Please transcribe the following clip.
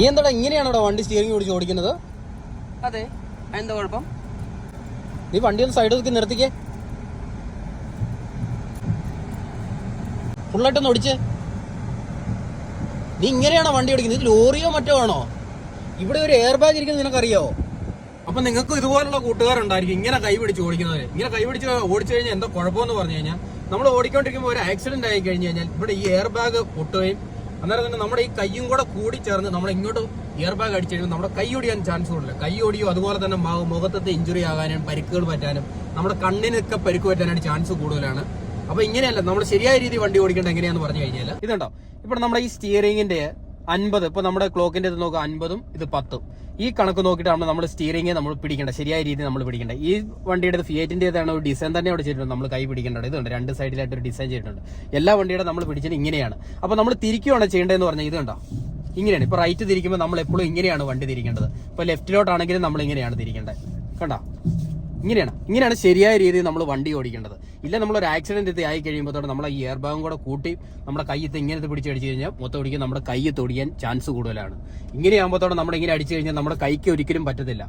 നീ എന്താടാ ഇങ്ങനെയാണോടാ വണ്ടി സ്റ്റിയറിംഗ് പിടിച്ച് ഓടിക്കുന്നത്? അതെ. എന്താ കുഴപ്പം? നീ വണ്ടി ഒന്ന് സൈഡ് ഒതുക്കി നിർത്തിക്കേ. ഫുള്ളായിട്ടൊന്ന് ഓടിച്ചേ. നീ ഇങ്ങനെയാണോ വണ്ടി ഓടിക്കുന്നത്? ഇത് ലോറിയോ മറ്റോ ആണോ? ഇവിടെ ഒരു എയർ ബാഗ് ഇരിക്കുന്നത് നിനക്കറിയോ? അപ്പൊ നിങ്ങൾക്ക് ഇതുപോലുള്ള കൂട്ടുകാരുണ്ടായിരിക്കും ഇങ്ങനെ കൈ പിടിച്ച് ഓടിക്കുന്നവര്. ഇങ്ങനെ കൈ പിടിച്ച് ഓടിച്ചു കഴിഞ്ഞാൽ എന്താ കുഴപ്പമെന്ന് പറഞ്ഞു കഴിഞ്ഞാൽ നമ്മൾ ഓടിക്കൊണ്ടിരിക്കുമ്പോൾ ഒരു ആക്സിഡന്റ് ആയി കഴിഞ്ഞു കഴിഞ്ഞാൽ ഇവിടെ ഈ എയർ ബാഗ് പൊട്ടുകയും അന്നേരം തന്നെ നമ്മുടെ ഈ കൈയും കൂടെ കൂടി ചേർന്ന് നമ്മൾ ഇങ്ങോട്ട് ഇയർ ബാഗ് അടിച്ചു കഴിയുമ്പോൾ നമ്മുടെ കൈ ഒടിയാൻ ചാൻസ് കൂടുതൽ കൈ ഒടിയോ അതുപോലെ തന്നെ മുഖത്തത്തെ ഇഞ്ചുറി ആകാനും പരിക്കുകൾ പറ്റാനും നമ്മുടെ കണ്ണിനൊക്കെ പരിക്ക് പറ്റാനായിട്ട് ചാൻസ് കൂടുതലാണ്. അപ്പൊ ഇങ്ങനെയല്ല നമ്മൾ ശരിയായ രീതി വണ്ടി ഓടിക്കേണ്ട എങ്ങനെയാന്ന് പറഞ്ഞു കഴിഞ്ഞാൽ ഇതുണ്ടോ? ഇപ്പൊ നമ്മുടെ ഈ സ്റ്റിയറിംഗിന്റെ അൻപത്. ഇപ്പൊ നമ്മുടെ ക്ലോക്കിന്റെ ഇത് നോക്കുക അൻപതും ഇത് പത്തും. ഈ കണക്ക് നോക്കിയിട്ടാണ് നമ്മൾ സ്റ്റിയറിംഗ് നമ്മൾ പിടിക്കേണ്ട. ശരിയായ രീതിയിൽ നമ്മൾ പിടിക്കേണ്ട. ഈ വണ്ടിയുടെ ഫിയറ്റിന്റേതാണ് ഒരു ഡിസൈൻ തന്നെ അവിടെ ചെയ്തിട്ടുണ്ട്. നമ്മൾ കൈ പിടിക്കേണ്ടത്. ഇതുണ്ട്. രണ്ട് സൈഡിലായിട്ട് ഒരു ഡിസൈൻ ചെയ്തിട്ടുണ്ട്. എല്ലാ വണ്ടിയുടെ നമ്മൾ പിടിച്ചത് ഇങ്ങനെയാണ്. അപ്പൊ നമ്മൾ തിരിക്കുകയാണ് ചെയ്യേണ്ടതെന്ന് പറഞ്ഞാൽ ഇത് കണ്ടോ? ഇങ്ങനെയാണ്. ഇപ്പൊ റൈറ്റ് തിരിക്കുമ്പോൾ നമ്മൾ എപ്പോഴും ഇങ്ങനെയാണ് വണ്ടി തിരിക്കേണ്ടത്. ഇപ്പൊ ലെഫ്റ്റിലോട്ടാണെങ്കിലും നമ്മൾ ഇങ്ങനെയാണ് തിരിക്കേണ്ടത്. കണ്ടോ? ഇങ്ങനെയാണ്. ഇങ്ങനെയാണ് ശരിയായ രീതിയിൽ നമ്മൾ വണ്ടി ഓടിക്കേണ്ടത്. ഇല്ല നമ്മൾ ഒരു ആക്സിഡന്റ് ഇത് ആയി കഴിയുമ്പോൾ നമ്മളെ ഈ എയർ ബാഗും കൂടെ കൂട്ടി നമ്മുടെ കയ്യത്ത് ഇങ്ങനെ പിടിച്ച് അടിച്ചു കഴിഞ്ഞാൽ മൊത്തം ഒടിക്കാൻ നമ്മുടെ കയ്യത്ത് ഒടിയാൻ ചാൻസ് കൂടുതലാണ്. ഇങ്ങനെയാകുമ്പോഴത്തോടെ നമ്മൾ ഇങ്ങനെ അടിച്ചു കഴിഞ്ഞാൽ നമ്മുടെ കൈക്ക് ഒരിക്കലും പറ്റത്തില്ല.